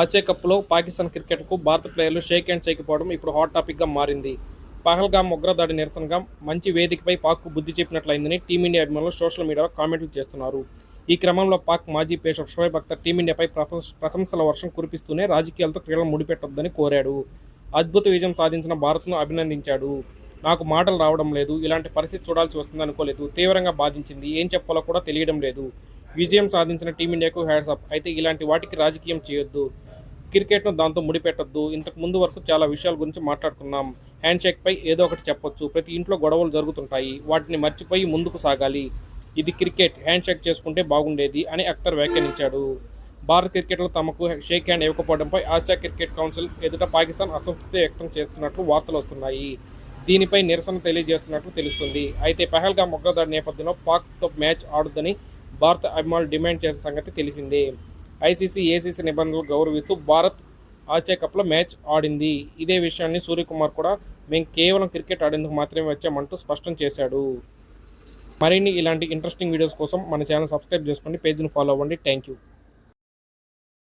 Asia కప్లో పాకిస్తాన్ క్రికెట్కు భారత ప్లేయర్లు షేక్ హ్యాండ్ చేయకపోవడం ఇప్పుడు హాట్ టాపిక్గా మారింది. పహల్గామ్ ఉగ్రదాడి నిరసనగా మంచి వేదికపై పాక్కు బుద్ధి చెప్పినట్లయిందని టీమిండియా అభిమానులు సోషల్ మీడియాలో కామెంట్లు చేస్తున్నారు. ఈ క్రమంలో పాక్ మాజీ పేషర్ షోయబ్ అఖ్తర్ టీమిండియాపై ప్రశంసల వర్షం కురిపిస్తూనే రాజకీయాలతో క్రీడలు ముడిపెట్టొద్దని కోరాడు. అద్భుత విజయం సాధించిన భారత్ను అభినందించాడు. నాకు మాటలు రావడం లేదు ఇలాంటి పరిస్థితి చూడాల్సి వస్తుంది అనుకోలేదు తీవ్రంగా బాధించింది ఏం చెప్పాలో కూడా తెలియడం లేదు. విజయం సాధించిన టీమిండియాకు హ్యాడ్సప్ అయితే ఇలాంటి వాటికి రాజకీయం చేయొద్దు. క్రికెట్ను దాంతో ముడిపెట్టొద్దు. ఇంతకు ముందు వరకు చాలా విషయాల గురించి మాట్లాడుకున్నాం. హ్యాండ్ షేక్పై ఏదో ఒకటి చెప్పొచ్చు. ప్రతి ఇంట్లో గొడవలు జరుగుతుంటాయి. వాటిని మర్చిపోయి ముందుకు సాగాలి. ఇది క్రికెట్. హ్యాండ్ షేక్ చేసుకుంటే బాగుండేది అని అఖ్తర్ వ్యాఖ్యానించాడు. భారత క్రికెట్లో తమకు షేక్ హ్యాండ్ ఇవ్వకపోవడంపై ఆసియా క్రికెట్ కౌన్సిల్ ఎదుట పాకిస్తాన్ అసంతృప్తి వ్యక్తం చేస్తున్నట్లు వార్తలు వస్తున్నాయి. దీనిపై నిరసన తెలియజేస్తున్నట్లు తెలుస్తుంది. అయితే పెహల్గా మొగ్గదాడి నేపథ్యంలో పాక్తో మ్యాచ్ ఆడుద్దని భారత అభిమానులు డిమాండ్ చేసిన సంగతి తెలిసిందే. ఐసీసీ ఏసీసీ నిబంధనలు గౌరవిస్తూ భారత్ ఆసియా కప్లో మ్యాచ్ ఆడింది. ఇదే విషయాన్ని సూర్యకుమార్ కూడా మేము కేవలం క్రికెట్ ఆడేందుకు మాత్రమే వచ్చామంటూ స్పష్టం చేశాడు. మరిన్ని ఇలాంటి ఇంట్రెస్టింగ్ వీడియోస్ కోసం మన ఛానల్ సబ్స్క్రైబ్ చేసుకోండి పేజ్ని ఫాలో అవ్వండి. Thank you